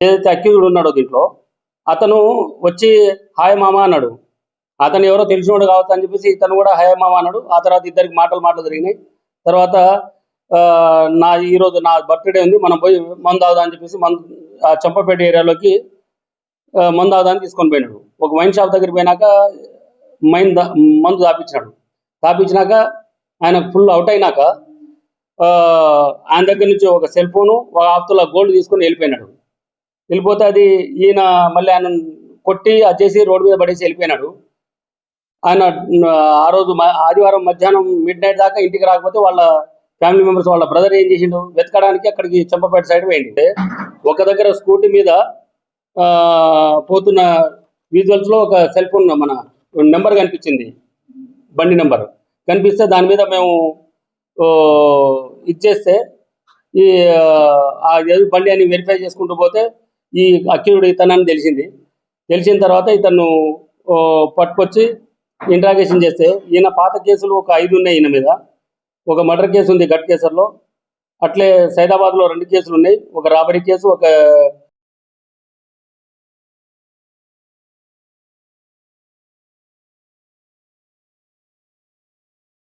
ఏదైతే అక్యూజుడు ఉన్నాడో దీంట్లో అతను వచ్చి హాయ్ మామ అన్నాడు. అతను ఎవరో తెలిసినోడు కావచ్చు అని చెప్పేసి ఇతను కూడా హాయ్ మామ అన్నాడు. ఆ తర్వాత ఇద్దరికి మాటలు మాటలు జరిగినాయి. తర్వాత ఆ, నా ఈరోజు నా బర్త్డే ఉంది మనం పోయి మందు తాగుదాం అని చెప్పేసి మన ఆ చంపపేట ఏరియాలోకి మందు అవుదామని తీసుకొని పోయినాడు. ఒక వైన్ షాప్ దగ్గరికి పోయినాక మైన్ మందు తాపించినాడు. తాపించినాక ఆయన ఫుల్ అవుట్ అయినాక ఆయన దగ్గర నుంచి ఒక సెల్ ఫోను ఒక ఆఫ్తుల గోల్డ్ తీసుకొని వెళ్ళిపోయినాడు. వెళ్ళిపోతే అది ఈయన మళ్ళీ ఆయన కొట్టి అది చేసి రోడ్డు మీద పడేసి వెళ్ళిపోయినాడు. ఆయన ఆ, రోజు ఆదివారం మధ్యాహ్నం మిడ్ నైట్ దాకా ఇంటికి రాకపోతే వాళ్ళ ఫ్యామిలీ మెంబర్స్ వాళ్ళ బ్రదర్ ఏం చేసిండు? వెతకడానికి అక్కడికి చెంపపేట సైడ్ పోయింది ఒక దగ్గర స్కూటీ మీద ఆ, పోతున్న విజువల్స్లో ఒక సెల్ ఫోన్ మన నెంబర్ కనిపించింది. బండి నెంబర్. కనిపిస్తే దాని మీద మేము ఇచ్చేస్తే ఈ బండి అని వెరిఫై చేసుకుంటూ పోతే ఈ అక్యూరుడు ఇతనని తెలిసింది. తెలిసిన తర్వాత ఇతను ఓ, పట్టుకొచ్చి ఇంట్రాగేషన్ చేస్తే ఈయన పాత కేసులు ఒక ఐదు ఉన్నాయి ఈయన మీద. ఒక మర్డర్ కేసు ఉంది గట్ కేసులో అట్లే సైదాబాద్లో రెండు కేసులు ఉన్నాయి. ఒక రాబరీ కేసు ఒక